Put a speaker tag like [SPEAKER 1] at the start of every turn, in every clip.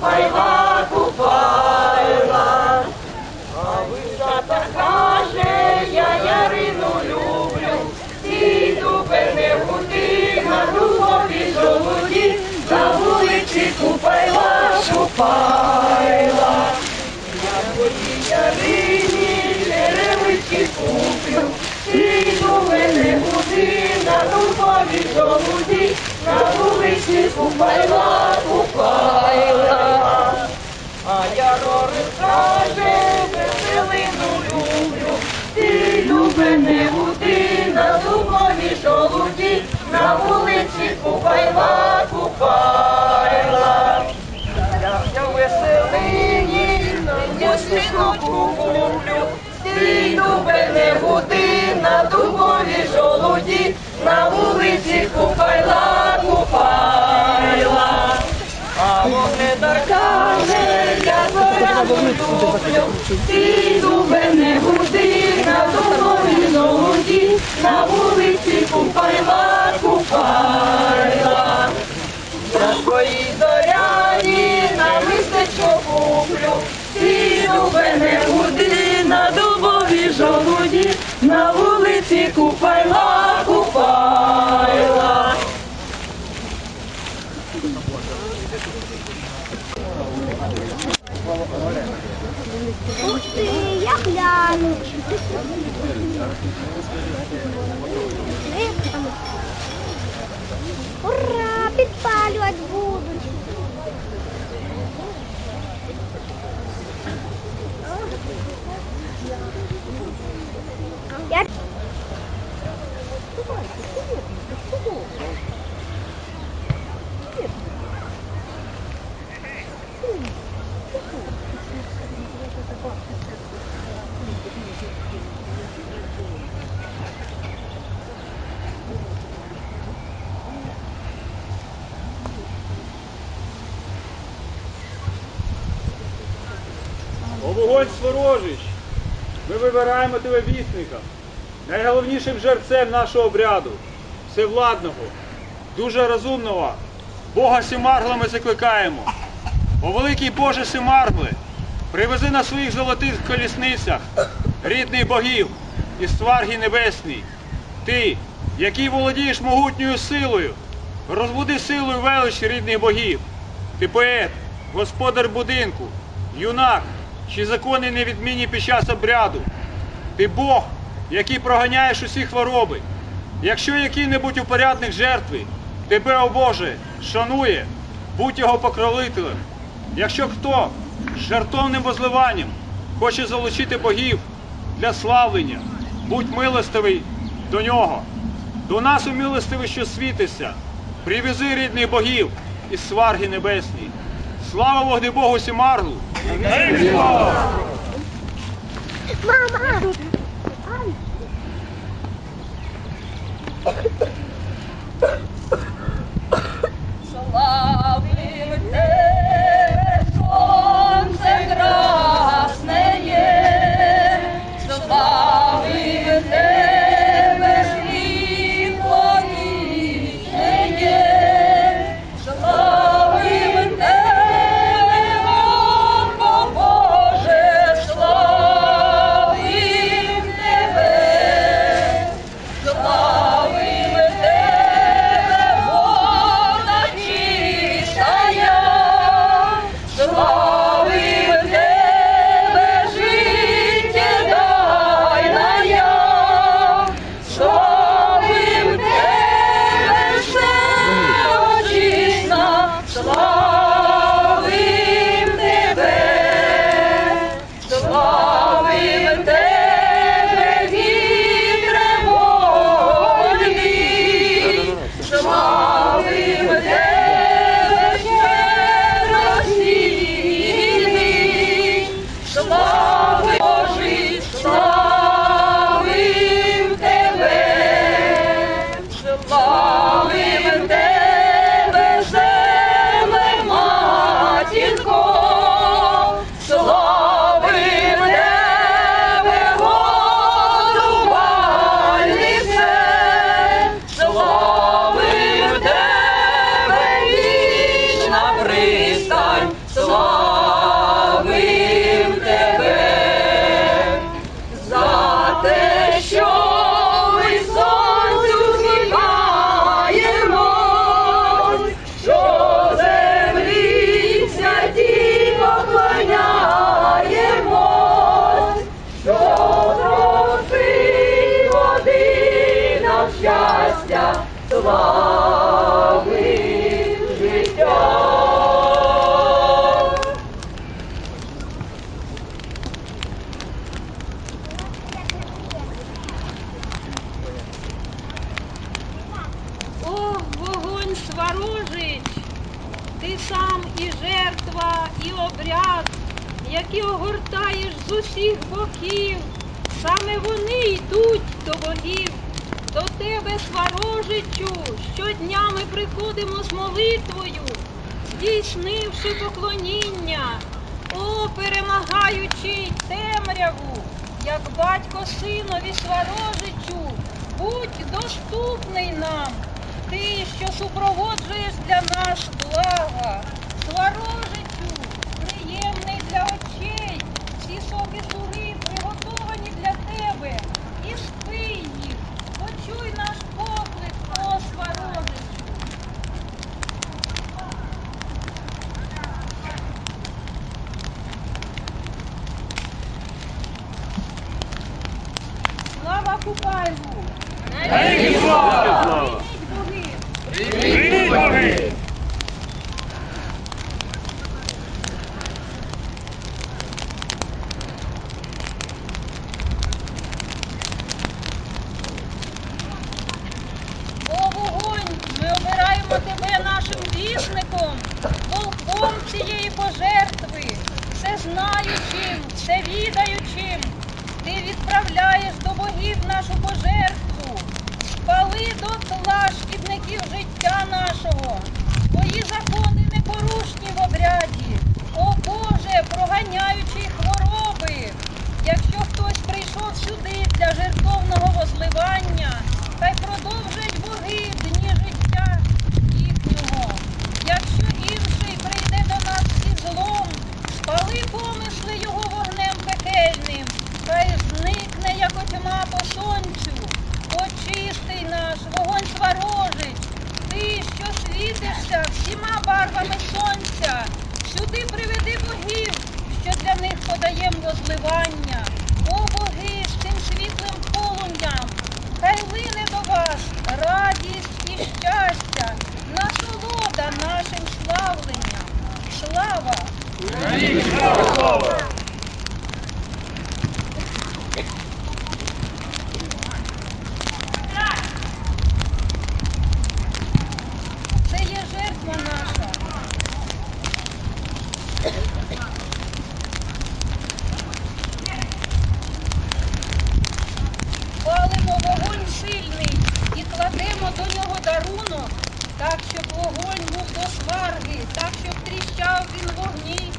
[SPEAKER 1] Купайла, Купайла. А вишата каже, я Ярину люблю, ті дуби не гуди, на дубові жолуді, на вулиці Купайла, Купайла. Я твоїй Ярині черевички куплю, ті дуби не гуди, на дубові жолуді, на вулиці Купайла, Купайла. А я Рори каже, веселину люблю, ти люби не гуди, на дубові жолуді, на вулиці Купайла. Ти люби не гуди, на дубові жолуді, на вулиці Купайла, Купайла. Я твої зоряні на містечко куплю, ти люби не гуди, на дубові жолуді, на вулиці Купайла, Купайла.
[SPEAKER 2] Ух ти, я гляну. Ура, підпалювати будуть. Я...
[SPEAKER 3] О вогонь сворожич! Ми вибираємо тебе вісника, найголовнішим жерцем нашого обряду, всевладного, дуже розумного, Бога Сімаргла ми закликаємо. О великий Боже Сімаргле, привези на своїх золотих колісницях рідних богів із сварги небесній. Ти, який володієш могутньою силою, розбуди силою велич рідних богів. Ти поет, господар будинку, юнак, чи закони невідмінні під час обряду. Ти Бог, який проганяєш усі хвороби. Якщо який-небудь упорядник жертви, тебе, о Боже, шанує, будь його покровителем. Якщо хто з жертовним возливанням хоче залучити богів для славлення, будь милостивий до нього. До нас у милостивий, що світиться, привези рідних богів із сварги небесній. Слава вогнебогу Сімарлу!
[SPEAKER 1] Against! Mama! щастя, слави, життя.
[SPEAKER 4] О, вогонь сварожич, ти сам і жертва, і обряд, які огортаєш з усіх боків. Саме вони йдуть до богів, до тебе, сварожичу, щодня ми приходимо з молитвою, здійснивши поклоніння, о, перемагаючи темряву, як батько синові сварожичу, будь доступний нам, ти, що супроводжуєш для нас блага, сварожичу, приємний для очей, всі соки суги приготовані для тебе, і спи почуй наш поклик, о сварожичу. Слава Купайлу! Прийміть боги!
[SPEAKER 3] Прийміть боги!
[SPEAKER 4] О, вогонь! Ми обираємо тебе нашим вісником, волком цієї пожертви, всезнаючим, всевідаючим. Ти відправляєш до богів нашу пожертву. Спали до тла шкідників життя нашого. Твої закони непорушні в обряді. О Боже, проганяючи хвороби. Якщо хтось прийшов сюди для жертовного возливання, хай продовжать боги дні життя їхнього. Якщо інший прийде до нас зі злом, спали помисли його вогнем пекельним, хай зникне, як отьма по сонцю. Очистий наш, вогонь сварожич, ти, що світишся всіма барвами сонця, сюди приведи богів, що для них подаєм возливання. О боги з цим світлим полум'ям, хай лине до вас радість і щастя, насолода нашим славленням. Слава!
[SPEAKER 3] Слава!
[SPEAKER 4] Це є жертва наша. Палимо вогонь сильний і кладемо до нього дарунок, так, щоб вогонь був до сварги, так, щоб тріщав він в вогні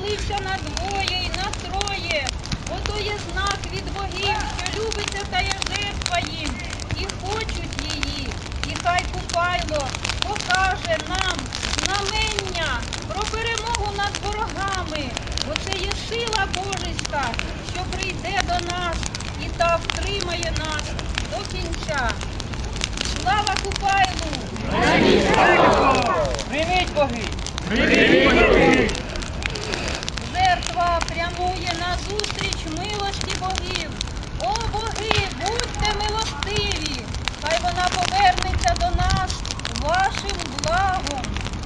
[SPEAKER 4] і ділився на двоє і на троє. Бо то є знак від богів, що любиться та є жертва їм, і хочуть її. І хай Купайло покаже нам знамення про перемогу над ворогами, бо це є сила Божеська, що прийде до нас і та втримає нас до кінця. Слава Купайлу!
[SPEAKER 3] Привіт, боги! Привіт, боги!
[SPEAKER 4] Зустріч милості богів. О боги, будьте милостиві! Хай вона повернеться до нас вашим благом,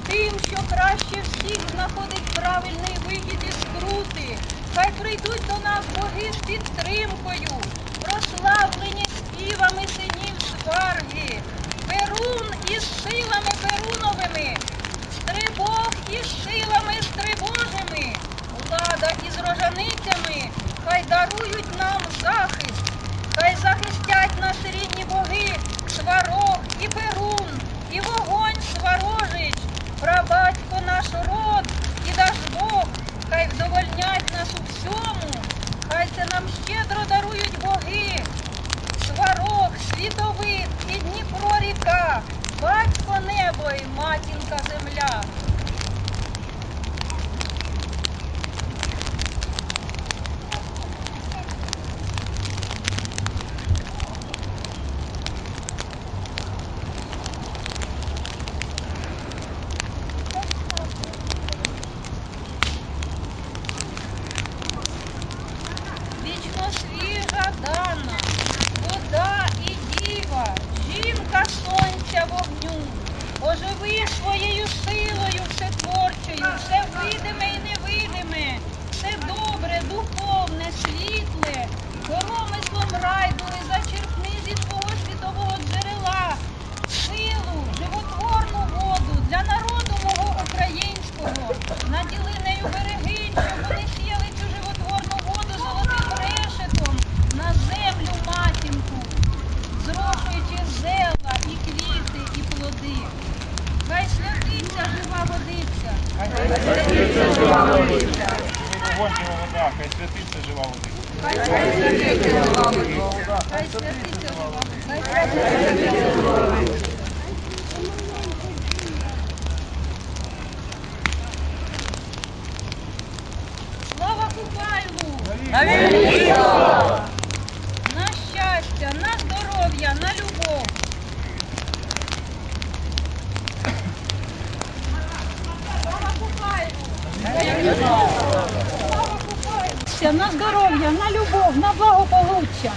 [SPEAKER 4] тим, що краще всіх знаходить правильний вихід із скрути. Хай прийдуть до нас боги з підтримкою, прославлені співами синів сварги, Перун із силами Перуновими, Стрибог із із хай дарують нам захист, Ви своєю силою, все творчою, все видиме і невидиме, все добре, духовне, світле, коромислом райду і зачерпни зі свого світового джерела, силу, животворну воду для народу мого українського, наділи нею береги.
[SPEAKER 3] Вогонь вода, хай святиться жива вода.
[SPEAKER 4] Хай святиться жива водиця. Хай святиться жива водиця. Слава Купайлу! На щастя, на здоров'я, на любов. Слава Купайлу! Слава Купайлу! На здоров'я, на любов, на благополуччя.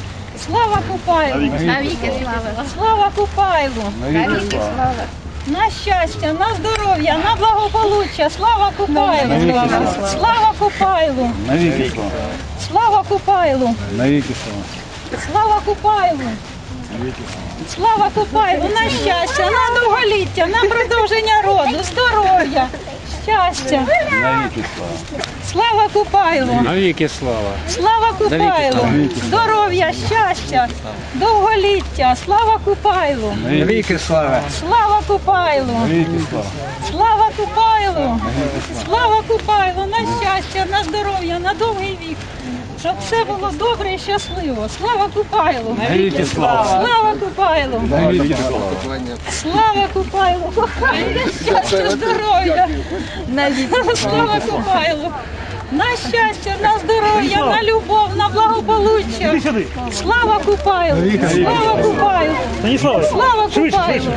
[SPEAKER 4] Слава Купайлу!
[SPEAKER 2] Навіки слава.
[SPEAKER 4] Слава Купайлу!
[SPEAKER 2] Навіки слава.
[SPEAKER 4] На щастя, на здоров'я, на благополуччя. Слава Купайлу! Слава Купайлу!
[SPEAKER 5] Навіки слава.
[SPEAKER 4] Слава Купайлу!
[SPEAKER 5] Навіки слава.
[SPEAKER 4] Слава Купайлу! Слава Купайлу! На щастя, на довголіття, на продовження роду, здоров'я, щастя!
[SPEAKER 5] Навіки слава.
[SPEAKER 4] Слава Купайлу!
[SPEAKER 5] Навіки слава.
[SPEAKER 4] Слава Купайлу! Здоров'я, щастя, довголіття! Слава Купайлу!
[SPEAKER 5] Навіки слава.
[SPEAKER 4] Слава Купайлу!
[SPEAKER 5] Навіки слава.
[SPEAKER 4] Слава Купайлу! Слава Купайлу! На щастя, на здоров'я, на довгий вік! Щоб все було добре і щасливо! Слава Купайлу!
[SPEAKER 5] Навіки слава.
[SPEAKER 4] Слава Купайлу!
[SPEAKER 5] Навіки слава.
[SPEAKER 4] Слава Купайлу! Кохання, щастя, здоров'я! Слава Купайлу! На щастя, на здоров'я, на любов, на благополуччя! Слава Купайлу! Слава Купайлу! Слава Купайлу!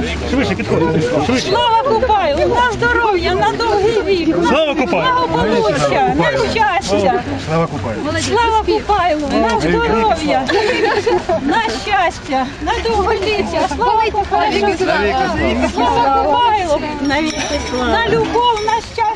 [SPEAKER 4] Слава Купайлу! На здоров'я, на довгий вік! Слава Купайлу! Благополуччя, на щастя!
[SPEAKER 5] Слава Купаю.
[SPEAKER 4] Слава Купайлу! На здоров'я! На щастя! На довголіття! Слава Купайлу! Слава Купайлу! На любов, на щастя!